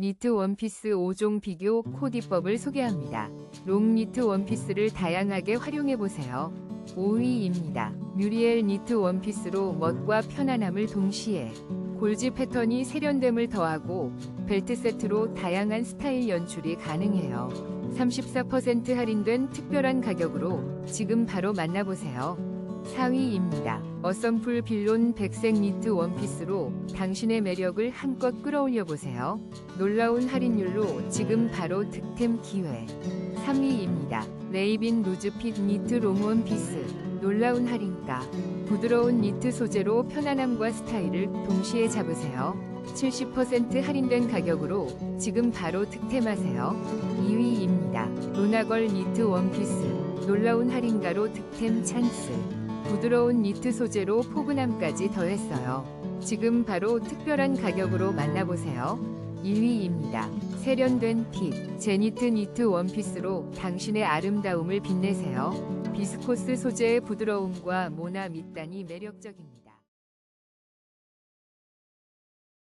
니트 원피스 5종 비교 코디법을 소개합니다. 롱 니트 원피스를 다양하게 활용해 보세요. 5위입니다. 뮤리엘 니트 원피스로 멋과 편안함을 동시에 골지 패턴이 세련됨을 더하고 벨트 세트로 다양한 스타일 연출이 가능해요. 34% 할인된 특별한 가격으로 지금 바로 만나보세요. 4위입니다. 어썸풀 빌론 백색 니트 원피스로 당신의 매력을 한껏 끌어올려 보세요. 놀라운 할인율로 지금 바로 득템 기회. 3위입니다. 레이빈 루즈핏 니트 롱 원 피스. 놀라운 할인가. 부드러운 니트 소재로 편안함과 스타일을 동시에 잡으세요. 70% 할인된 가격으로 지금 바로 득템하세요. 2위입니다. 로나걸 니트 원피스. 놀라운 할인가로 득템 찬스. 부드러운 니트 소재로 포근함까지 더했어요. 지금 바로 특별한 가격으로 만나보세요. 1위입니다. 세련된 핏, 제니트 니트 원피스로 당신의 아름다움을 빛내세요. 비스코스 소재의 부드러움과 모나 밑단이 매력적입니다.